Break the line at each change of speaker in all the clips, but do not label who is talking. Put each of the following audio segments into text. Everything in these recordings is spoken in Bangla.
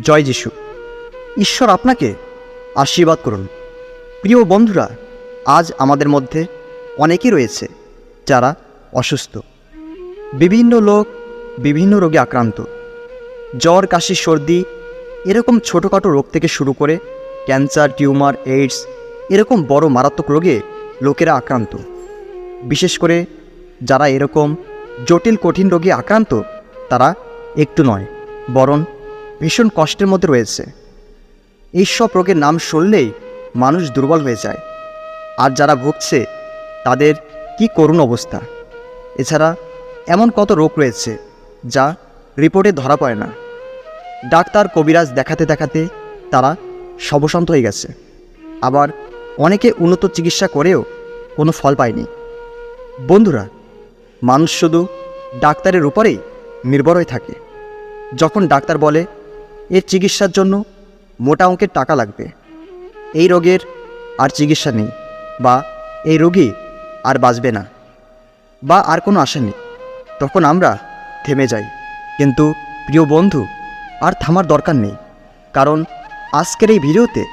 জয় যিশু। ঈশ্বর আপনাকে আশীর্বাদ করুন। প্রিয় বন্ধুরা, আজ আমাদের মধ্যে অনেকেই রয়েছে যারা অসুস্থ। বিভিন্ন লোক বিভিন্ন রোগে আক্রান্ত। জ্বর, কাশি, সর্দি এরকম ছোটোখাটো রোগ থেকে শুরু করে ক্যান্সার, টিউমার, এইডস এরকম বড় মারাত্মক রোগে লোকেরা আক্রান্ত। বিশেষ করে যারা এরকম জটিল, কঠিন রোগে আক্রান্ত, তারা একটু নয়, বরং ভীষণ কষ্টের মধ্যে রয়েছে। এই সব রোগের নাম শুনলেই মানুষ দুর্বল হয়ে যায়। আর যারা ভুগছে, তাদের কি করুণ অবস্থা। এছাড়া এমন কত রোগ রয়েছে, যা রিপোর্টে ধরা পড়ে না। ডাক্তার কবিরাজ দেখাতে দেখাতে তারা সবশান্ত হয়ে গেছে। আবার অনেকে উন্নত চিকিৎসা করেও কোনো ফল পায়নি। বন্ধুরা, মানুষ শুধু ডাক্তারের উপরেই নির্ভর হয়ে থাকে। যখন ডাক্তার বলে এর চিকিৎসার জন্য মোটা অঙ্কের টাকা লাগবে। এই রোগের আর চিকিৎসা নেই বা এই রোগী আর বাঁচবে না বা আর কোনো আশা নেই। তখন আমরা থেমে যাই। কিন্তু প্রিয় বন্ধু, আর থামার দরকার নেই। কারণ আজকের এই ভিডিওতে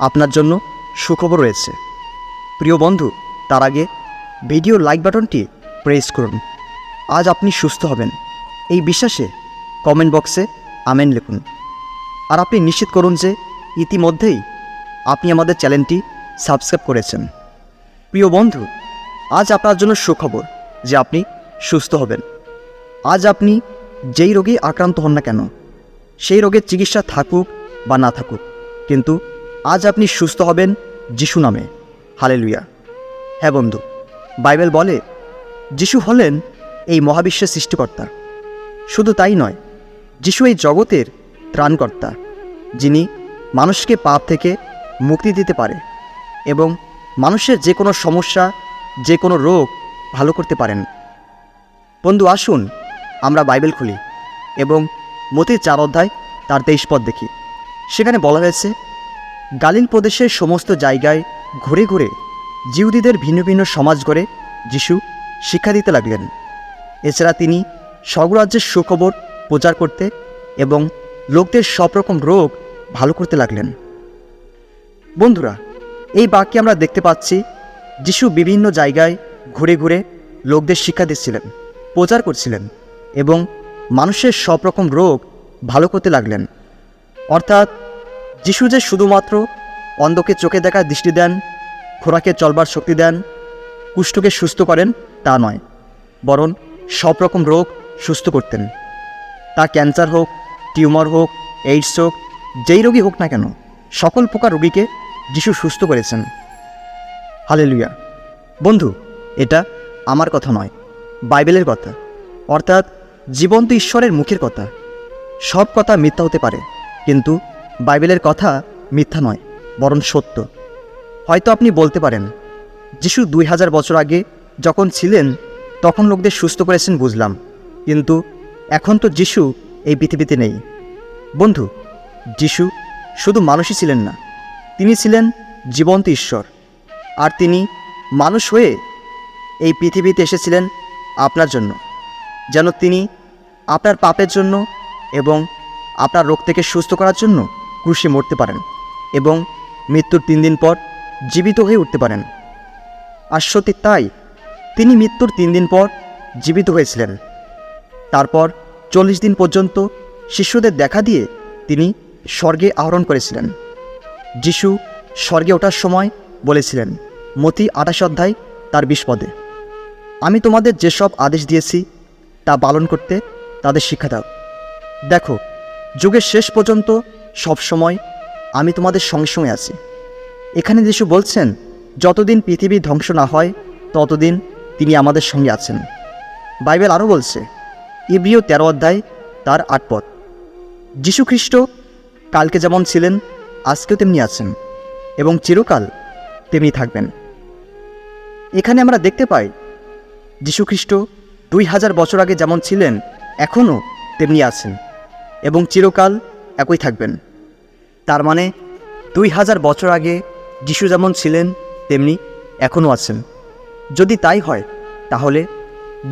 আপনার জন্য সুখবর রয়েছে। প্রিয় বন্ধু, তার আগে ভিডিও লাইক বাটনটি প্রেস করুন। আজ আপনি সুস্থ হবেন। এই বিশ্বাসে কমেন্ট বক্সে আমেন লিখুন। আর আপনি নিশ্চিত করুন যে ইতিমধ্যেই আপনি আমাদের চ্যানেলটি সাবস্ক্রাইব করেছেন। প্রিয় বন্ধু, আজ আপনার জন্য সুখবর যে আপনি সুস্থ হবেন। আজ আপনি যেই রোগে আক্রান্ত হন না কেন, সেই রোগের চিকিৎসা থাকুক বা না থাকুক, কিন্তু আজ আপনি সুস্থ হবেন যিশু নামে। হালেলুয়া। হ্যাঁ বন্ধু, বাইবেল বলে, যিশু হলেন এই মহাবিশ্বের সৃষ্টিকর্তা। শুধু তাই নয়, যিশু এই জগতের ত্রাণকর্তা, যিনি মানুষকে পাপ থেকে মুক্তি দিতে পারে এবং মানুষের যে কোনো সমস্যা, যে কোনো রোগ ভালো করতে পারেন। বন্ধু, আসুন আমরা বাইবেল খুলি এবং মতির চার অধ্যায় তার তেইশ পদ দেখি। সেখানে বলা হয়েছে গালিল প্রদেশের সমস্ত জায়গায় ঘুরে ঘুরে জিহুদীদের ভিন্ন ভিন্ন সমাজ গড়ে যিশু শিক্ষা দিতে লাগলেন। এছাড়া তিনি স্বর্গরাজ্যের সুখবর প্রচার করতে এবং লোকদের সব রকম রোগ ভালো করতে লাগলেন। বন্ধুরা, এই বাক্যে আমরা দেখতে পাচ্ছি যিশু বিভিন্ন জায়গায় ঘুরে ঘুরে লোকদের শিক্ষা দিচ্ছিলেন, প্রচার করছিলেন এবং মানুষের সব রকম রোগ ভালো করতে লাগলেন। অর্থাৎ যিশু যে শুধুমাত্র অন্ধকে চোখে দেখার দৃষ্টি দেন, খোরাকে চলবার শক্তি দেন, কুষ্ঠকে সুস্থ করেন তা নয়, বরং সব রকম রোগ সুস্থ করতেন। তা ক্যান্সার হোক টিউমার হোক, এইডস হোক, যেই রোগী হোক না কেন, সকল প্রকার রোগীকে যিশু সুস্থ করেছেন। হালেলুয়া। বন্ধু, এটা আমার কথা নয়, বাইবেলের কথা। অর্থাৎ, জীবন্ত ঈশ্বরের মুখের কথা। সব কথা মিথ্যা হতে পারে, কিন্তু বাইবেলের কথা মিথ্যা নয়, বরং সত্য। হয়তো আপনি বলতে পারেন, যিশু দুই হাজার বছর আগে যখন ছিলেন, তখন লোকদের সুস্থ করেছেন বুঝলাম, কিন্তু এখন তো যিশু এই পৃথিবীতে নেই। বন্ধু, যিশু শুধু মানুষই ছিলেন না, তিনি ছিলেন জীবন্ত ঈশ্বর। আর তিনি মানুষ হয়ে এই পৃথিবীতে এসেছিলেন আপনার জন্য, যেন তিনি আপনার পাপের জন্য এবং আপনার রোগ থেকে সুস্থ করার জন্য ক্রুশে মরতে পারেন এবং মৃত্যুর তিন দিন পর জীবিত হয়ে উঠতে পারেন। আর সত্যি তাই, তিনি মৃত্যুর তিন দিন পর জীবিত হয়েছিলেন। তারপর চল্লিশ দিন পর্যন্ত শিষ্যদের দেখা দিয়ে তিনি স্বর্গে আহরণ করেছিলেন। যিশু স্বর্গে ওঠার সময় বলেছিলেন, মতি আঠাশ অধ্যায়, তার বিশ পদে, আমি তোমাদের যেসব আদেশ দিয়েছি, তা পালন করতে তাদের শিক্ষা দাও। দেখো, যুগের শেষ পর্যন্ত সব সময় আমি তোমাদের সঙ্গে সঙ্গে আছি। এখানে যিশু বলছেন, যতদিন পৃথিবী ধ্বংস না হয়, ততদিন তিনি আমাদের সঙ্গে আছেন। বাইবেল আরও বলছে ইব্রিয় তেরো অধ্যায়, তার আট পদ যীশুখ্রিস্ট কালকে যেমন ছিলেন, আজকেও তেমনি আছেন এবং চিরকাল তেমনি থাকবেন। এখানে আমরা দেখতে পাই যীশুখ্রিস্ট দুই হাজার বছর আগে যেমন ছিলেন, এখনও তেমনি আছেন এবং চিরকাল একই থাকবেন। তার মানে দুই হাজার বছর আগে যিশু যেমন ছিলেন, তেমনি এখনও আছেন। যদি তাই হয়, তাহলে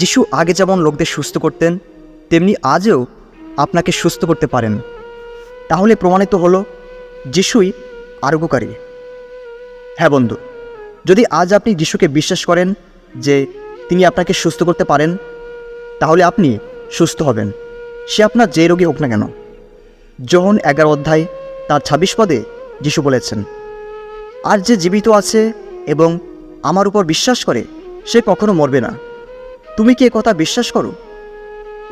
যিশু আগে যেমন লোকদের সুস্থ করতেন, তেমনি আজও আপনাকে সুস্থ করতে পারেন। তাহলে প্রমাণিত হলো, যিশুই আরোগ্যকারী। হ্যাঁ বন্ধু, যদি আজ আপনি যিশুকে বিশ্বাস করেন যে তিনি আপনাকে সুস্থ করতে পারেন, তাহলে আপনি সুস্থ হবেন। সে আপনার যে রোগী হোক না কেন। যোহন এগারো অধ্যায় তার ছাব্বিশ পদে যিশু বলেছেন, আর যে জীবিত আছে এবং আমার উপর বিশ্বাস করে, সে কখনো মরবে না। তুমি কি কথা বিশ্বাস করো?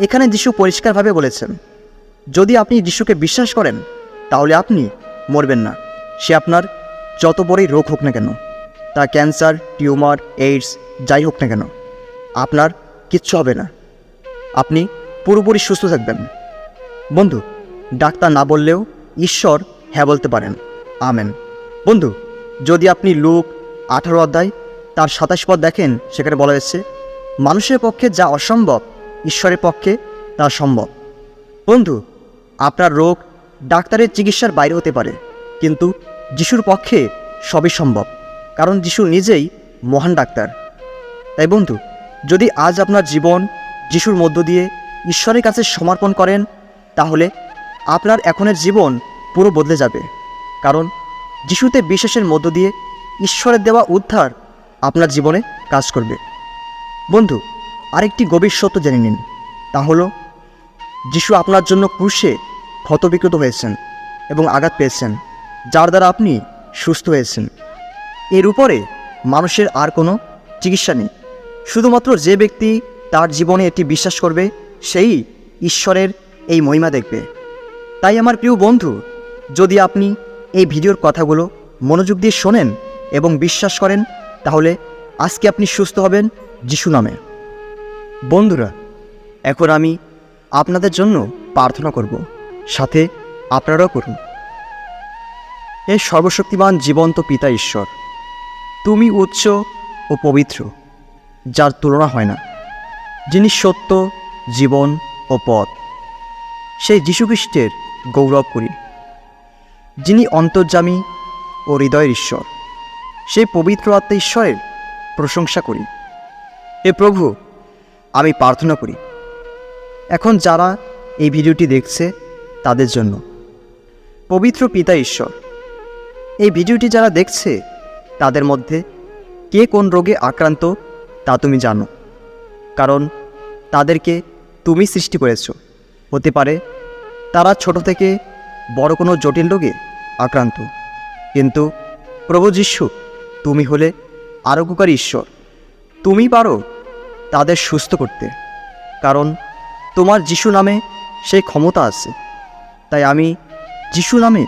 এখানে যিশু পরিষ্কারভাবে বলেছেন, যদি আপনি যিশুকে বিশ্বাস করেন, তাহলে আপনি মরবেন না। সে আপনার যত বড়ই রোগ হোক না কেন, তা ক্যান্সার, টিউমার, এইডস, যাই হোক না কেন, আপনার কিচ্ছু হবে না। আপনি পুরোপুরি সুস্থ থাকবেন। বন্ধু, ডাক্তার না বললেও ঈশ্বর হ্যাঁ বলতে পারেন। আমেন। বন্ধু, যদি আপনি লুক আঠারো অধ্যায়, তার সাতাশ পদ দেখেন, সেখানে বলা হয়েছে মানুষের পক্ষে যা অসম্ভব, ঈশ্বরের পক্ষে তা সম্ভব। বন্ধু, আপনার রোগ ডাক্তারের চিকিৎসার বাইরে হতে পারে, কিন্তু যিশুর পক্ষে সবই সম্ভব, কারণ যিশু নিজেই মহান ডাক্তার। তাই বন্ধু, যদি আজ আপনার জীবন যিশুর মধ্য দিয়ে ঈশ্বরের কাছে সমর্পণ করেন, তাহলে আপনার এখনের জীবন পুরো বদলে যাবে, কারণ যিশুতে বিশ্বাসের মধ্য দিয়ে ঈশ্বরের দেওয়া উদ্ধার আপনার জীবনে কাজ করবে। বন্ধু, আরেকটি গভীর সত্য জেনে নিন। তা হলো, যিশু আপনার জন্য ক্রুশে ক্ষতবিকৃত হয়েছেন এবং আঘাত পেয়েছেন, যার দ্বারা আপনি সুস্থ হয়েছেন। এর উপরে মানুষের আর কোনো চিকিৎসা নেই। শুধুমাত্র যে ব্যক্তি তার জীবনে এটি বিশ্বাস করবে, সেই ঈশ্বরের এই মহিমা দেখবে। তাই আমার প্রিয় বন্ধু, যদি আপনি এই ভিডিওর কথাগুলো মনোযোগ দিয়ে শোনেন এবং বিশ্বাস করেন, তাহলে আজকে আপনি সুস্থ হবেন যিশু নামে। বন্ধুরা, এখন আমি আপনাদের জন্য প্রার্থনা করব। সাথে আপনারাও করুন। হে সর্বশক্তিমান জীবন্ত পিতা ঈশ্বর, তুমি উচ্চ ও পবিত্র, যার তুলনা হয় না, যিনি সত্য, জীবন ও পথ। সেই যীশুখ্রিস্টের গৌরব করি, যিনি অন্তর্যামী ও হৃদয়ের ঈশ্বর। সেই পবিত্র আত্মা ঈশ্বরের প্রশংসা করি। হে প্রভু, আমি প্রার্থনা করি। এখন যারা এই ভিডিওটি দেখছে তাদের জন্য। পবিত্র পিতা ঈশ্বর, এই ভিডিওটি যারা দেখছে তাদের মধ্যে কে কোন রোগে আক্রান্ত তা তুমি জানো। কারণ তাদেরকে তুমি সৃষ্টি করেছ। হতে পারে তারা ছোট থেকে বড় কোনো জটিল রোগে আক্রান্ত। কিন্তু প্রভু যিশু, তুমি হলে আরোগ্যকারী ঈশ্বর। তুমি পারো তাদের সুস্থ করতে, কারণ তোমার যিশু নামে সেই ক্ষমতা আছে। তাই আমি যিশু নামে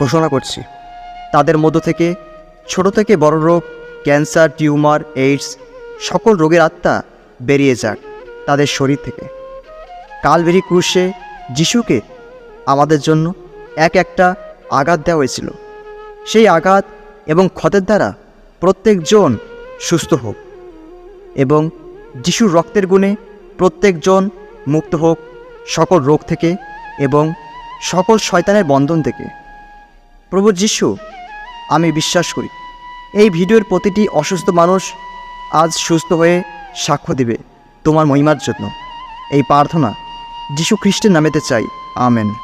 ঘোষণা করছি। তাদের মধ্য থেকে ছোট থেকে বড় রোগ, ক্যান্সার, টিউমার, এইডস, সকল রোগের আত্মা বেরিয়ে যাক তাদের শরীর থেকে। কালবেরি ক্রুশে যিশুকে আমাদের জন্য এক একটা আঘাত দেওয়া হয়েছিল। সেই আঘাত এবং ক্ষতের দ্বারা প্রত্যেকজন সুস্থ হোক। এবং যিশুর রক্তের গুণে প্রত্যেকজন মুক্ত হোক সকল রোগ থেকে এবং সকল শয়তানের বন্ধন থেকে। প্রভু যিশু, আমি বিশ্বাস করি, এই ভিডিওর প্রতিটি অসুস্থ মানুষ আজ সুস্থ হয়ে সাক্ষ্য দিবে তোমার মহিমার জন্য। এই প্রার্থনা যিশু খ্রিস্টের নামেতে চাই, আমেন।